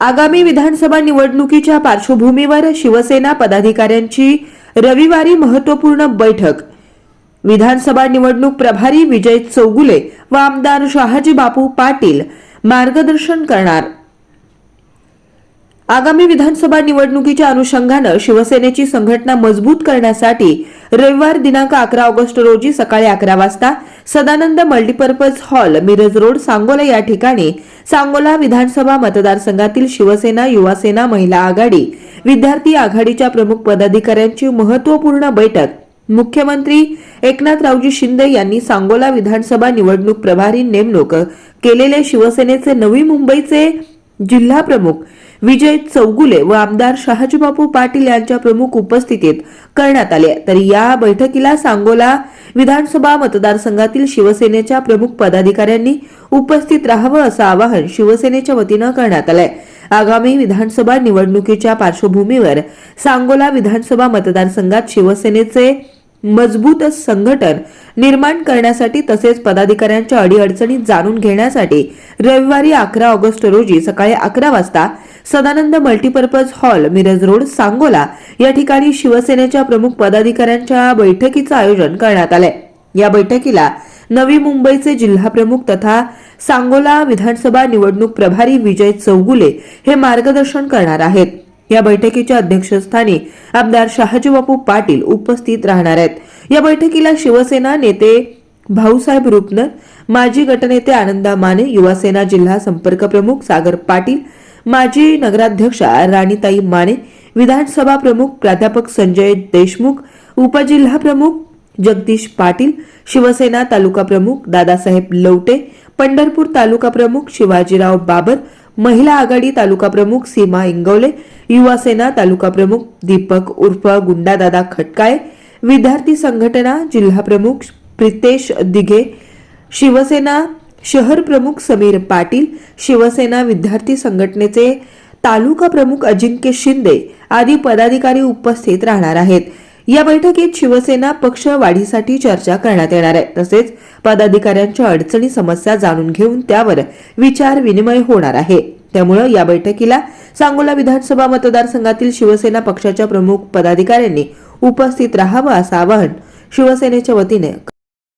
आगामी विधानसभा निवडणुकीच्या पार्श्वभूमीवर शिवसेना पदाधिकाऱ्यांची रविवारी महत्त्वपूर्ण बैठक. विधानसभा निवडणूक प्रभारी विजय चौगुले व आमदार शहाजी बापू पाटील मार्गदर्शन करणार. आगामी विधानसभा निवडणुकीच्या अनुषंगानं शिवसेनेची संघटना मजबूत करण्यासाठी रविवार दिनांक अकरा ऑगस्ट रोजी सकाळी अकरा वाजता Sadanand multipurpose hall Miraj road Sangola या ठिकाणी सांगोला विधानसभा मतदारसंघातील शिवसेना युवासेना महिला आघाडी. विद्यार्थी आघाडीच्या प्रमुख पदाधिकाऱ्यांची महत्त्वपूर्ण बैठक. मुख्यमंत्री एकनाथरावजी शिंदे यांनी सांगोला विधानसभा निवडणूक प्रभारी नेमणूक केलेले शिवसेनेचे नवी मुंबईचे जिल्हा प्रमुख विजय चौगुले व आमदार शहाजीबापू पाटील यांच्या प्रमुख उपस्थितीत करण्यात आले. तर या बैठकीला सांगोला विधानसभा मतदारसंघातील शिवसेनेच्या प्रमुख पदाधिकाऱ्यांनी उपस्थित राहावं असं आवाहन शिवसेनेच्या वतीनं करण्यात आलंय. आगामी विधानसभा निवडणुकीच्या पार्श्वभूमीवर सांगोला विधानसभा मतदारसंघात शिवसेनेचे मजबूत संघटन निर्माण करण्यासाठी तसेच पदाधिकाऱ्यांच्या अडीअडचणी जाणून घेण्यासाठी रविवारी अकरा ऑगस्ट रोजी सकाळी अकरा वाजता Sadanand multipurpose hall Miraj road Sangola या ठिकाणी शिवसेनेच्या प्रमुख पदाधिकाऱ्यांच्या बैठकीचं आयोजन करण्यात आलंय. या बैठकीला नवी मुंबईचे जिल्हा प्रमुख तथा सांगोला विधानसभा निवडणूक प्रभारी विजय चौगुले हे मार्गदर्शन करणार आहेत. या बैठकीच्या अध्यक्षस्थानी आमदार शहाजीबापू पाटील उपस्थित राहणार आहेत. या बैठकीला शिवसेना नेते भाऊसाहेब रुपनर माजी गटनेते आनंदा माने युवासेना जिल्हा संपर्क प्रमुख सागर पाटील माजी नगराध्यक्षा राणीताई माने विधानसभा प्रमुख प्राध्यापक संजय देशमुख उपजिल्हा प्रमुख जगदीश पाटील शिवसेना तालुका प्रमुख दादासाहेब लवटे पंढरपूर तालुका प्रमुख शिवाजीराव बाबर महिला आघाडी तालुका प्रमुख सीमा इंगवले युवा सेना तालुका प्रमुख दीपक उर्फ गुंडादादा खटकाळे विद्यार्थी संघटना जिल्हा प्रमुख प्रितेश दिघे शिवसेना शहर प्रमुख समीर पाटील शिवसेना विद्यार्थी संघटनेचे तालुका प्रमुख अजिंक्य शिंदे आदी पदाधिकारी उपस्थित राहणार आहेत. या बैठकीत शिवसेना पक्ष वाढीसाठी चर्चा करण्यात येणार आहे. तसेच पदाधिकाऱ्यांच्या अडचणी समस्या जाणून घेऊन त्यावर विचार विनिमय होणार आहे. त्यामुळे या बैठकीला सांगोला विधानसभा मतदारसंघातील शिवसेना पक्षाच्या प्रमुख पदाधिकाऱ्यांनी उपस्थित राहावं असं आवाहन शिवसेनेच्या वतीने